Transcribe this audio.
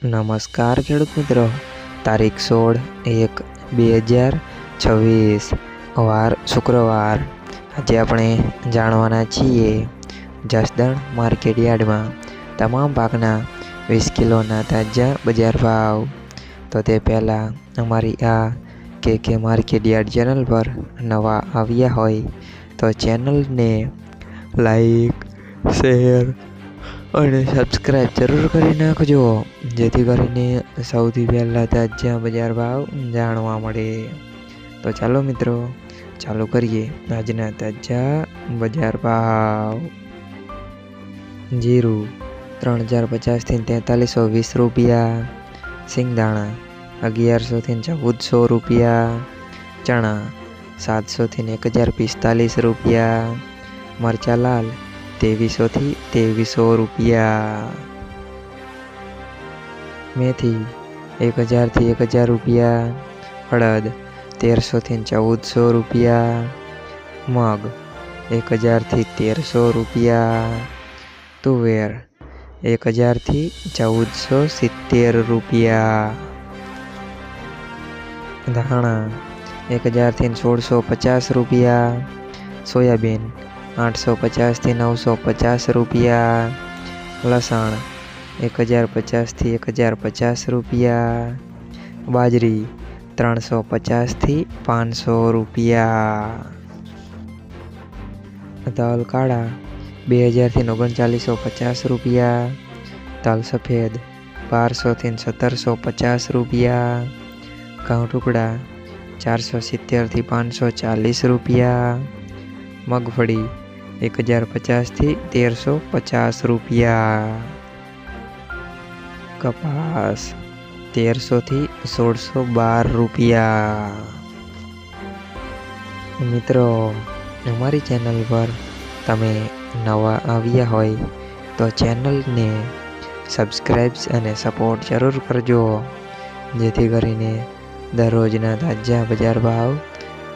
નમસ્કાર ખેડૂત મિત્રો. તારીખ સોળ એક બે હજાર છવ્વીસ. વાર શુક્રવાર. આજે આપણે જાણવાના છીએ જસદણ માર્કેટ યાર્ડમાં તમામ પાકના વીસ કિલોના તાજા બજાર ભાવ. તો તે પહેલાં અમારી આ કે કે માર્કેટ યાર્ડ ચેનલ પર નવા આવ્યા હોય તો ચેનલને લાઈક, શેર અને સબસ્ક્રાઈબ જરૂર કરી નાખજો, જેથી કરીને સૌથી પહેલાં તાજા બજાર ભાવ જાણવા મળે. તો ચાલો મિત્રો, ચાલુ કરીએ આજના તાજા બજાર ભાવ. જીરું ત્રણ હજાર પચાસથી તેતાલીસો વીસ રૂપિયા, સિંગદાણા અગિયારસોથી ચૌદસો રૂપિયા, ચણા સાતસોથી એક હજાર પિસ્તાલીસ રૂપિયા, મરચા લાલ ત્રેવીસોથી ત્રેવીસો રૂપિયા. મેથી એક હજારથી એક હજાર રૂપિયા. અડદ તેરસોથી ચૌદસો રૂપિયા. મગ એક હજારથી તેરસો રૂપિયા. તુવેર એક હજારથી ચૌદસો સિત્તેર રૂપિયા. ધાણા એક હજારથી સોળસો પચાસ રૂપિયા. સોયાબીન આઠસો પચાસથી નવસો પચાસ રૂપિયા. લસણ એક હજાર પચાસથી એક હજાર પચાસ રૂપિયા. બાજરી ત્રણસો પચાસથી પાંચસો રૂપિયા. તલ કાળા બે હજારથી ઓગણચાલીસો પચાસ રૂપિયા. તલ સફેદ બારસોથી સત્તરસો પચાસ રૂપિયા. ઘઉં ટુકડા ચારસો સિત્તેરથી પાંચસો ચાલીસ રૂપિયા. મગફળી એક હજાર પચાસથી તેરસો પચાસ રૂપિયા. કપાસ તેરસોથી સોળસો બાર રૂપિયા. મિત્રો, અમારી ચેનલ પર તમે નવા આવ્યા હોય તો ચેનલને સબસ્ક્રાઈબ્સ અને સપોર્ટ જરૂર કરજો, જેથી કરીને દરરોજના તાજા બજાર ભાવ